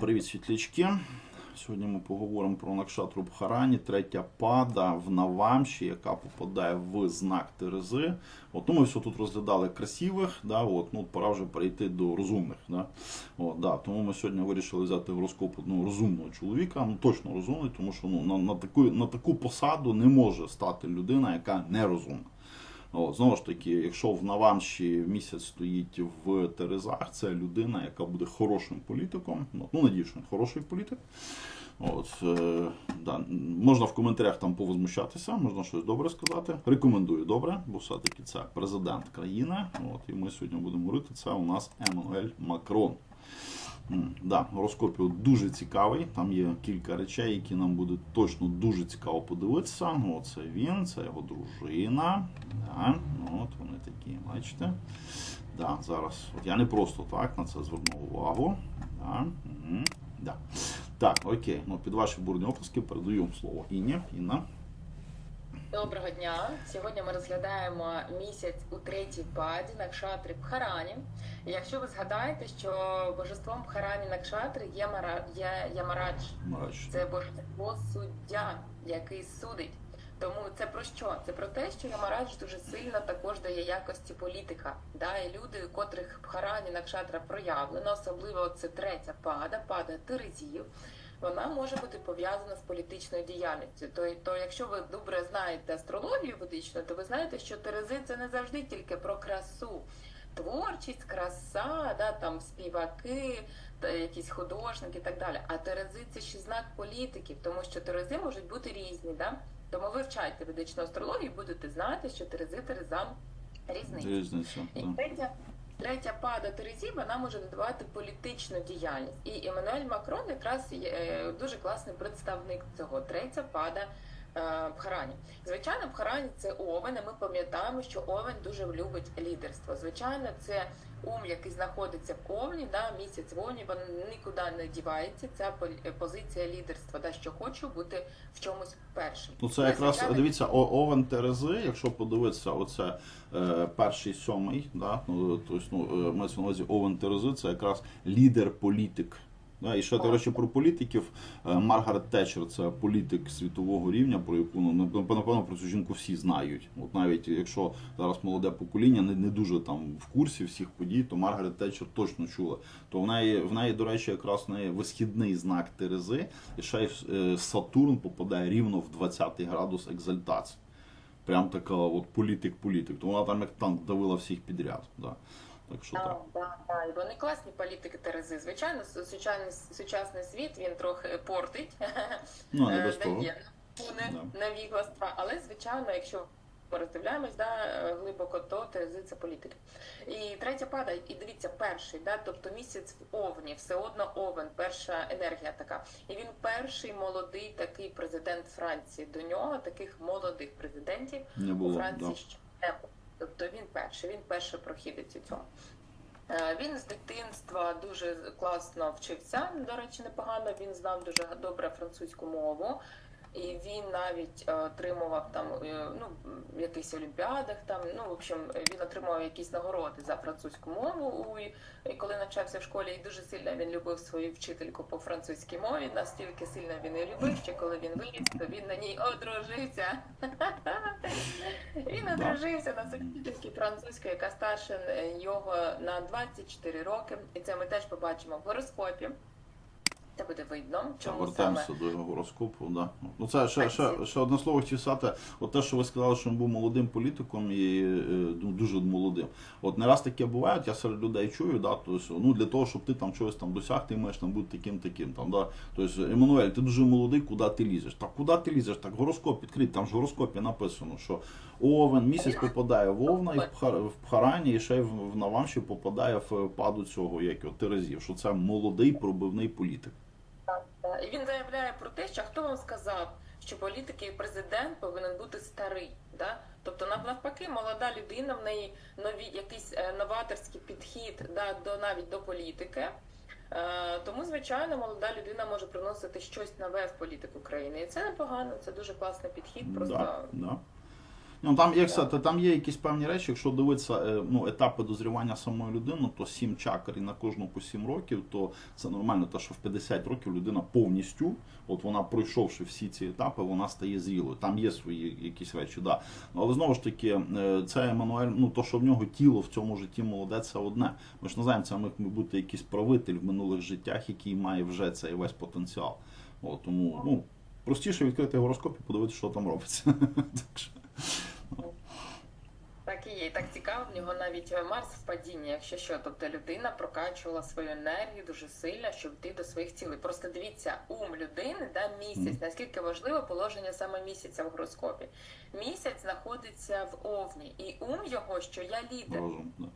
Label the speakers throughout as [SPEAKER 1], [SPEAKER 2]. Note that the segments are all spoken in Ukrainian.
[SPEAKER 1] Привіт, світлячки. Сьогодні ми поговоримо про Накшатру Бхарані, третя пада в Навамші, яка попадає в знак Терези. От, ну, ми все тут розглядали красивих, да, от, ну, пора вже перейти до розумних. Да. От, да, тому ми сьогодні вирішили взяти гороскоп одного розумного чоловіка, ну точно розумний, тому що ну, на, на, таку, на таку посаду не може стати людина, яка нерозумна. О, знову ж таки, якщо в Навамші місяць стоїть в Терезах, це людина, яка буде хорошим політиком. Ну, ну надію, він хороший політик. От, е, да. Можна в коментарях там повозмущатися, можна щось добре сказати. Рекомендую добре, бо все-таки це президент країни. От, і ми сьогодні будемо говорити. Це у нас Еммануель Макрон. Да, гороскоп дуже цікавий. Там є кілька речей, які нам буде точно дуже цікаво подивитися. Ну, Оце він, це його дружина. Да, ну, от вони такі, бачите. Да, зараз. От я не просто так на це звернув увагу. Да, мгм, да. Так, окей. Ну, під ваші бурні оплески передаю слово Інні. Інна.
[SPEAKER 2] Доброго дня. Сьогодні ми розглядаємо місяць у третій паді Накшатрі Бхарані. І якщо ви згадаєте, що божеством Бхарані Накшатри є, Мара... є Ямарадж,
[SPEAKER 1] Марач.
[SPEAKER 2] це божество суддя, який судить. Тому це про що? Це про те, що Ямарадж дуже сильно також дає якості політика. Да? І люди, у котрих Бхарані Накшатра проявлено, особливо це третя пада, пада Терезів, вона може бути пов'язана з політичною діяльністю. То, то якщо ви добре знаєте астрологію ведичну, то ви знаєте, що Терези це не завжди тільки про красу. Творчість, краса, да, там співаки, та якісь художники і так далі. А Терези це ще знак політиків, тому що Терези можуть бути різні. Да? Тому вивчайте ведичну астрологію, будете знати, що Терези Терезам різниця.
[SPEAKER 1] Різниця.
[SPEAKER 2] І третя, третя пада Терезі, вона може додавати політичну діяльність. І Еммануель Макрон якраз є е, дуже класний представник цього. Третя пада Бхарані. Звичайно, Бхарані це Овен, і ми пам'ятаємо, що Овен дуже любить лідерство. Звичайно, це ум, який знаходиться в Овні, да, місяць в Овні, він нікуди не дівається. Ця пол- позиція лідерства, да, що хочу бути в чомусь першим.
[SPEAKER 1] Ну це якраз
[SPEAKER 2] звичайно,
[SPEAKER 1] дивіться, О- Овен Терези, якщо подивитися, оце е, перший сьомий, да, ну, тобто, ну, е, мається на увазі Овен Терези, це якраз лідер-політик. Да, і ще до речі, про політиків е, Маргарет Тетчер це політик світового рівня, про яку ну напевно про цю жінку всі знають. От навіть якщо зараз молоде покоління не, не дуже там в курсі всіх подій, то Маргарет Тетчер точно чула. То в неї в неї, до речі, якраз в неї висхідний знак Терези, і ще й е, Сатурн попадає рівно в 20 градус екзальтації. Прям така от політик-політик. То вона там як танк давила всіх підряд. Да. Так що так.
[SPEAKER 2] Так, так, так. І вони класні політики Терези. Звичайно, сучасний, сучасний світ він трохи портить,
[SPEAKER 1] Ну, не
[SPEAKER 2] е,
[SPEAKER 1] без того.
[SPEAKER 2] дає не
[SPEAKER 1] Да.
[SPEAKER 2] Але, звичайно, якщо ми роздивляємось да, е, глибоко, то Терези це політики. І третя пада, і дивіться, перший, да, тобто місяць в Овні, все одно Овен, перша енергія така. І він перший молодий такий президент Франції. До нього таких молодих президентів
[SPEAKER 1] Не
[SPEAKER 2] у. Франції
[SPEAKER 1] Да.
[SPEAKER 2] ще не було. Тобто він перший, він перший прохідець у цьому. Е, Він з дитинства дуже класно вчився. До речі, непогано. Він знав дуже добре французьку мову. І він навіть е, отримував там е, ну якихось олімпіадах. Там ну в общем, він отримував якісь нагороди за французьку мову. І коли навчався в школі, і дуже сильно він любив свою вчительку по французькій мові. Настільки сильно він її любив, що коли він виріс, то він на ній одружився. Він одружився на вчительці французької, яка старша е, його на 24 роки. І це ми теж побачимо в гороскопі. Це буде видно, чому саме
[SPEAKER 1] до його гороскопу. Да. Ну це ще, ще, ще одне слово хотів сказати. От те, що ви сказали, що він був молодим політиком і е, ну, дуже молодим. От не раз таке буває, от я серед людей чую, да, тобто, ну для того, щоб ти там чогось там досяг, ти маєш там бути таким таким. Там, да. Тобто, Еммануель, ти дуже молодий, куди ти лізеш? Так куди ти лізеш? Так гороскоп відкритий, там ж в гороскопі написано, що Овен місяць попадає в Овна і в Пхар- в Пхарані, і ще й в в Навамші попадає в паду цього як його, Терезів, що це молодий пробивний політик.
[SPEAKER 2] Він заявляє про те, що хто вам сказав, що політики і президент повинен бути старий. Да? Тобто навпаки, молода людина, в неї нові якийсь е, новаторський підхід да, до навіть до політики. Е, Тому, звичайно, молода людина може приносити щось нове в політику країни. І це непогано, це дуже класний підхід. Просто
[SPEAKER 1] Да, да. Ну, там, як сказати, там є якісь певні речі, якщо дивитися е, ну, етапи дозрівання самої людини, то 7 чакр і на кожну по 7 років, то це нормально, те, що в 50 років людина повністю, от вона пройшовши всі ці етапи, вона стає зрілою. Там є свої якісь речі, да. Ну, Але знову ж таки, е, це Еммануель, ну то, що в нього тіло в цьому житті молоде, це одне. Ми ж не знаємо, це міг бути якийсь правитель в минулих життях, який має вже цей весь потенціал. От, тому ну, простіше відкрити гороскоп і подивитися, що там робиться. Так
[SPEAKER 2] і є. І так цікаво, в нього навіть Марс в падінні, якщо що. Тобто людина прокачувала свою енергію дуже сильно, щоб йти до своїх цілей. Просто дивіться, ум людини, да, місяць, наскільки важливе положення саме місяця в гороскопі. Місяць знаходиться в Овні, і ум його, що я лідер.
[SPEAKER 1] розум. Да.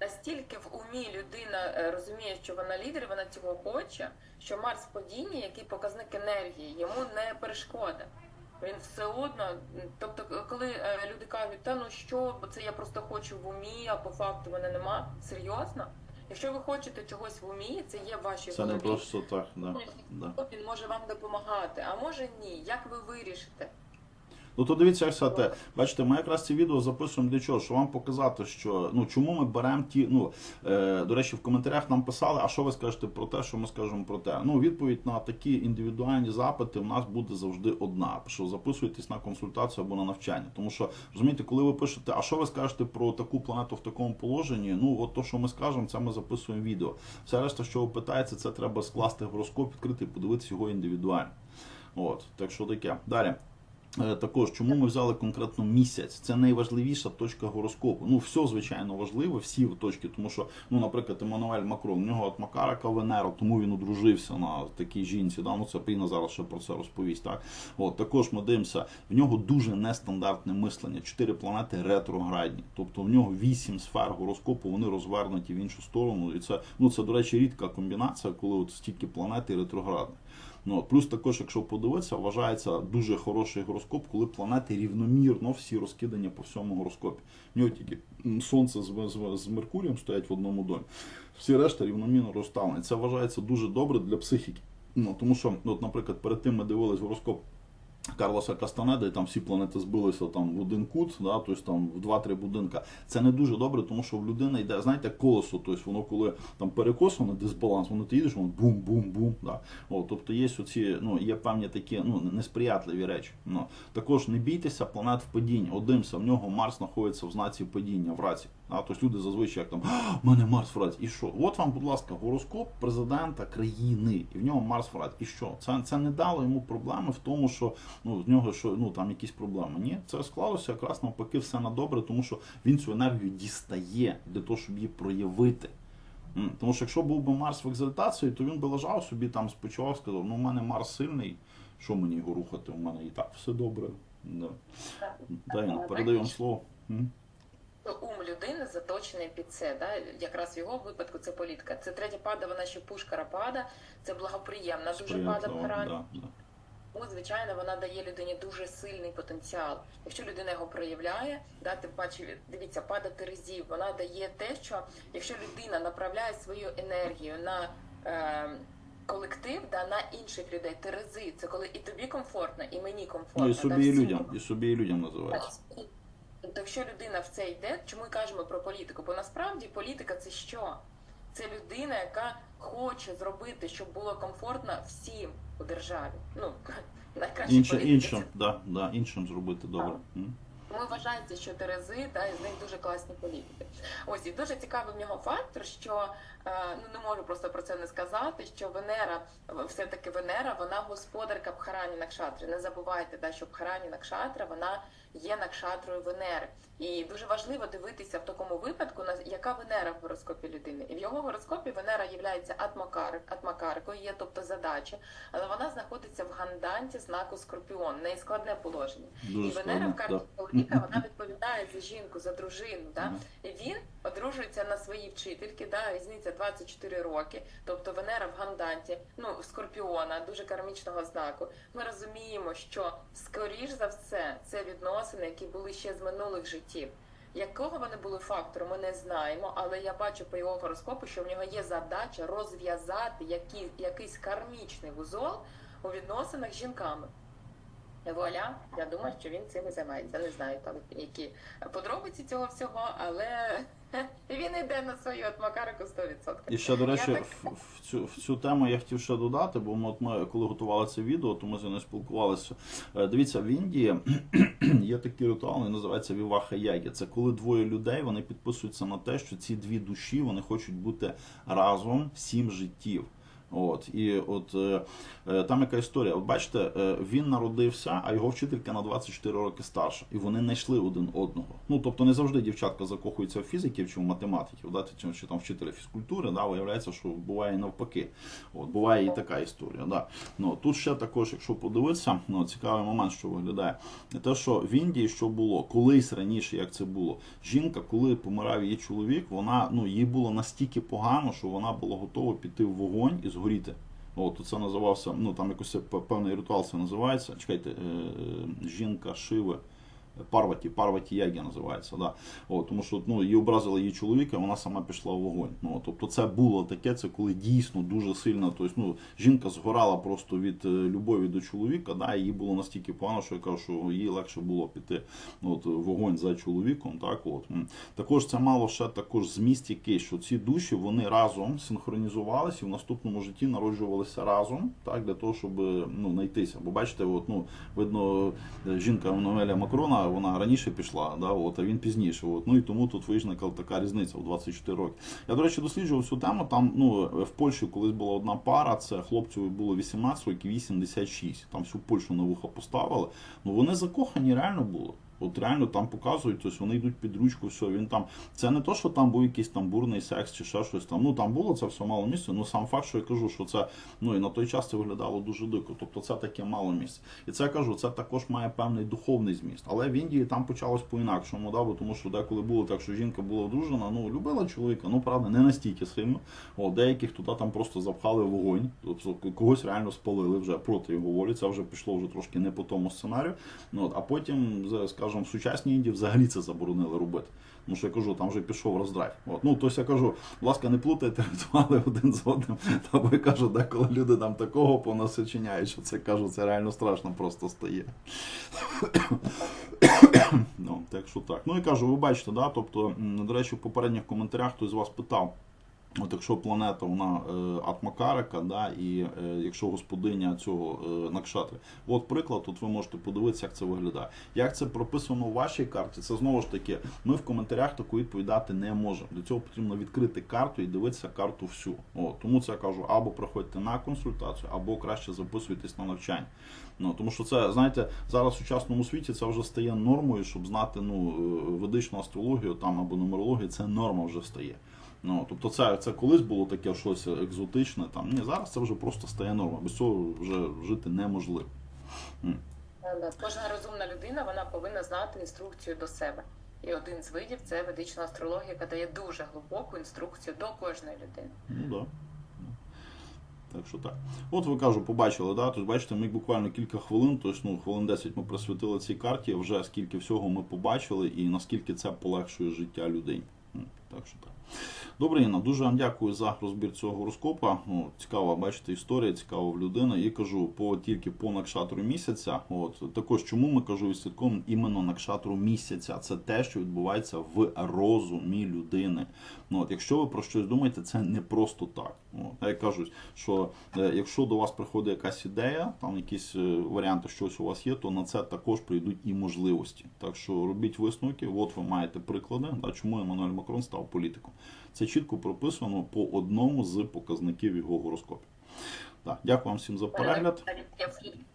[SPEAKER 2] Настільки в умі людина е, розуміє, що вона лідер, вона цього хоче, що Марс в падінні, який показник енергії, йому не перешкода. Він все одно, тобто, коли е, люди кажуть, та ну що, бо це я просто хочу в умі, а по факту мене нема. Серйозно? Якщо ви хочете чогось в умі, це є ваші
[SPEAKER 1] Це не просто так. Да.
[SPEAKER 2] Він може вам допомагати, а може ні. Як ви вирішите?
[SPEAKER 1] Ну то дивіться, як сказати, бачите, ми якраз ці відео записуємо для чого? Щоб вам показати, що ну чому ми беремо ті. Ну е, до речі, в коментарях нам писали, а що ви скажете про те, що ми скажемо про те. Ну, відповідь на такі індивідуальні запити в нас буде завжди одна. Що записуйтесь на консультацію або на навчання. Тому що розумієте, коли ви пишете, а що ви скажете про таку планету в такому положенні? Ну, от то, що ми скажемо, це ми записуємо відео. Все решта, що ви питаєте, це треба скласти гороскоп, відкрити і подивитися його індивідуально. От, так що таке. Далі. Е, Також, чому ми взяли конкретно місяць? Це найважливіша точка гороскопу. Ну, все, звичайно, важливо, всі точки, тому що, ну, наприклад, Еммануель Макрон, у нього от Макарака Венера, тому він одружився на такій жінці. Да? Ну, це Піна зараз ще про це розповість. Так? От, також ми дивимося, в нього дуже нестандартне мислення. Чотири планети ретроградні. Тобто в нього вісім сфер гороскопу, вони розвернуті в іншу сторону. І це, ну, це, до речі, рідка комбінація, коли от стільки планет і ретроградних. Ну, плюс також, якщо подивитися, вважається дуже хороший гороскоп, коли планети рівномірно всі розкидані по всьому гороскопі. В нього тільки сонце з, з, з Меркурієм стоять в одному домі. Всі решта рівномірно розставлені. Це вважається дуже добре для психіки. Ну, тому що, ну, от, наприклад, перед тим ми дивились гороскоп Карлоса Кастанеда, і там всі планети збилися там в один кут, да, тобто там в два-три будинка. Це не дуже добре, тому що в людини йде, знаєте, колесо, тобто воно коли там перекос, воно дисбаланс, воно ти їдеш, воно бум-бум-бум. Да. О, тобто є оці, ну, є певні такі ну, несприятливі речі. Ну, також не бійтеся планет в падінні. Одимся, в нього Марс знаходиться в знаці падіння в раці. Да, тобто люди зазвичай як там, «А, в мене Марс в. І що? От вам, будь ласка, гороскоп президента країни, і в нього Марс в. І що? Це, це не дало йому проблеми в тому, що ну, в нього що, ну, там якісь проблеми. Ні, це склалося якраз навпаки все на добре, тому що він цю енергію дістає для того, щоб її проявити. Тому що якщо був би Марс в екзальтації, то він би лежав собі там спочивав, сказав, ну у мене Марс сильний, що мені його рухати? У мене і так все добре. Да. Дай, передаю вам слово.
[SPEAKER 2] То ум людини заточений під це. Да? Якраз в його випадку це політика. Це третя пада, вона ще пушкара пада, це благоприємна дуже пада в
[SPEAKER 1] да, да.
[SPEAKER 2] Тому, звичайно, вона дає людині дуже сильний потенціал. Якщо людина його проявляє, да, тим паче, дивіться, пада Терезів, вона дає те, що якщо людина направляє свою енергію на е, колектив, да, на інших людей, Терези, це коли і тобі комфортно, і мені комфортно.
[SPEAKER 1] Ну і
[SPEAKER 2] да,
[SPEAKER 1] собі і людям, і собі і людям називається.
[SPEAKER 2] Тобто, якщо людина в це йде, чому ми кажемо про політику? Бо насправді політика це що? Це людина, яка хоче зробити, щоб було комфортно всім у державі. Ну найкраще
[SPEAKER 1] Інше,
[SPEAKER 2] політика
[SPEAKER 1] да, да, іншим зробити добре. М?
[SPEAKER 2] тому вважається, що Терези та з них дуже класні політики. Ось і дуже цікавий в нього фактор, що е, ну не можу просто про це не сказати. Що Венера, все таки Венера, вона господарка Бхарані Накшатри. Не забувайте, да, що Бхарані Накшатра вона є накшатрою Венери. І дуже важливо дивитися в такому випадку, на яка Венера в гороскопі людини. І в його гороскопі Венера є атмакар, атмакаркою, є тобто задача, але вона знаходиться в ганданті знаку Скорпіон, в неї складне положення.
[SPEAKER 1] Дуже
[SPEAKER 2] І Венера в карті. Чоловіка вона відповідає за жінку, за дружину. Да? І він одружується на своїй вчительки, да? різниця 24 роки. Тобто Венера в ганданті, ну скорпіона, дуже кармічного знаку. Ми розуміємо, що скоріш за все це відносини, які були ще з минулих життів. Якого вони були фактору, ми не знаємо, але я бачу по його гороскопу, що в нього є задача розв'язати які, якийсь кармічний вузол у відносинах з жінками. Вуаля, я думаю, що він цим і займається. Не знаю там які подробиці цього всього, але він йде на свою от Макарику 100%.
[SPEAKER 1] І ще, до речі,
[SPEAKER 2] так-
[SPEAKER 1] в, в, цю, в цю тему я хотів ще додати, бо ми, от ми коли готували це відео, то ми з нею спілкувалися. Е, Дивіться, в Індії є такий ритуал, він називається Віваха Ягі. Це коли двоє людей вони підписуються на те, що ці дві душі вони хочуть бути разом сім життів. От і от е, е, там яка історія. От бачите, е, він народився, а його вчителька на 24 роки старша, і вони знайшли один одного. Ну тобто не завжди дівчатка закохується в фізиків чи в математиків, да, чи, чи там вчителя фізкультури. Да, виявляється, що буває навпаки. От буває і така історія. Да. Ну тут ще також, якщо подивитися, ну цікавий момент, що виглядає, те, що в Індії що було колись раніше, як це було, жінка, коли помирав її чоловік, вона ну їй було настільки погано, що вона була готова піти в вогонь і згоріти. От це називався, ну там якось певний ритуал це називається. Чекайте, е, жінка шиви. Парваті, Парваті Ягі називається, да. От, тому що ну, її образили її чоловіка, вона сама пішла в вогонь. Ну, тобто це було таке, це коли дійсно дуже сильно, тобто, ну, жінка згорала просто від е, любові до чоловіка, да, їй було настільки погано, що я кажу, що їй легше було піти ну, от, вогонь за чоловіком. Так, от. Також це мало ще також зміст який, що ці душі вони разом синхронізувалися і в наступному житті народжувалися разом, так, для того, щоб ну, знайтися. Бо бачите, от, ну, видно, е, жінка Еммануеля Макрона, вона раніше пішла, да, от, а він пізніше. От, ну і тому тут виникла така різниця в 24 роки. Я, до речі, досліджував цю тему. Там ну, в Польщі колись була одна пара, це хлопцю було 18 років, 86. Там всю Польщу на вуха поставили. Ну вони закохані реально були. От реально там показують, тобто вони йдуть під ручку, все. Він там. Це не то, що там був якийсь там бурний секс чи ще щось там. Ну там було це все мало місця. Ну сам факт, що я кажу, що це ну і на той час це виглядало дуже дико. Тобто це таке мало місце. І це я кажу, це також має певний духовний зміст. Але в Індії там почалось по-інакшому, да, бо тому що деколи було так, що жінка була одружена, ну любила чоловіка, ну правда, не настільки сильно. О, деяких туди там просто запхали вогонь, тобто когось реально спалили вже проти його волі. Це вже пішло вже трошки не по тому сценарію. Ну, от, а потім, за- скажімо, сучасній Індії взагалі це заборонили робити. Тому що я кажу, там вже пішов роздрайв. От. Ну, тобто я кажу, будь ласка, не плутайте ритуали один з одним. Та я кажу, деколи люди там такого понасичиняють, що це кажу, це реально страшно просто стає. ну, так що так. Ну і кажу, ви бачите, да? тобто, до речі, в попередніх коментарях хтось з вас питав. От якщо планета вона е, от да, і е, якщо господиня цього е, Накшатри. От приклад, тут ви можете подивитися, як це виглядає. Як це прописано у вашій карті, це знову ж таки, ми в коментарях таку відповідь дати не можемо. Для цього потрібно відкрити карту і дивитися карту всю. От, тому це я кажу, або приходьте на консультацію, або краще записуйтесь на навчання. Ну, тому що це, знаєте, зараз в сучасному світі це вже стає нормою, щоб знати ну, ведичну астрологію там або нумерологію, це норма вже стає. Ну, тобто це, це колись було таке щось екзотичне. Там. Ні, зараз це вже просто стає норма. Без цього вже жити неможливо.
[SPEAKER 2] Кожна розумна людина вона повинна знати інструкцію до себе. І один з видів це ведична астрологія, яка дає дуже глибоку інструкцію до кожної людини.
[SPEAKER 1] Ну да. Так що так. От ви кажу, побачили, да? Тобто, бачите, ми буквально кілька хвилин, тобто, ну, хвилин 10 ми присвятили цій карті, вже скільки всього ми побачили і наскільки це полегшує життя людей. Так що так. Добре, Інна, дуже вам дякую за розбір цього гороскопа. Ну, цікава, бачите, історія, цікава в людини. І кажу, по тільки по накшатру місяця. От також чому ми кажу відслідковуємо іменно накшатру місяця. Це те, що відбувається в розумі людини. Ну, от, якщо ви про щось думаєте, це не просто так. От, а як кажуть, що е, якщо до вас приходить якась ідея, там якісь е, варіанти, щось у вас є, то на це також прийдуть і можливості. Так що робіть висновки. От ви маєте приклади, да, чому Еммануель Макрон став політиком. Це чітко прописано по одному з показників його гороскопів. Так, дякую вам всім за перегляд.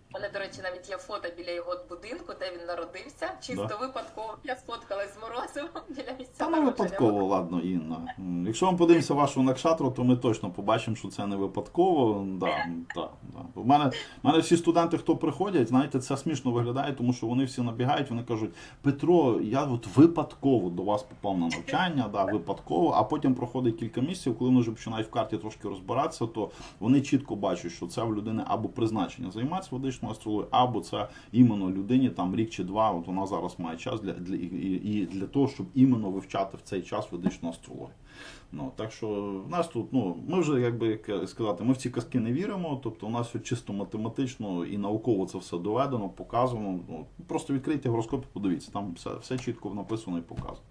[SPEAKER 2] у мене, до речі, навіть є фото біля його будинку, де він народився. Чисто
[SPEAKER 1] Да.
[SPEAKER 2] випадково я сфоткалась з морозивом біля місця.
[SPEAKER 1] Не випадково, ладно, Інна. Якщо ми подивимося вашу накшатру, то ми точно побачимо, що це не випадково. Да, да, да. У мене, у мене всі студенти, хто приходять, знаєте, це смішно виглядає, тому що вони всі набігають, вони кажуть, Петро, я от випадково до вас попав на навчання, да, випадково, а потім проходить кілька місяців, коли вони вже починають в карті трошки розбиратися, то вони чітко бачать, що це в людини або призначення займатися ведичною ведичну астрологію, або це іменно людині там рік чи два. От вона зараз має час для, для і, і для того, щоб іменно вивчати в цей час ведичну астрологію. Ну так що в нас тут, ну ми вже якби як сказати, ми в ці казки не віримо. Тобто, у нас все чисто математично і науково це все доведено, показано. Ну просто відкрийте гороскоп, і подивіться, там все, все чітко написано і показано.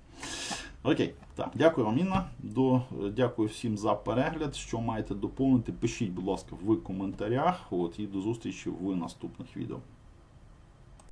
[SPEAKER 1] Окей, так, дякую вам, Інна. До, дякую всім за перегляд. Що маєте доповнити, пишіть, будь ласка, в коментарях. От, і до зустрічі в наступних відео.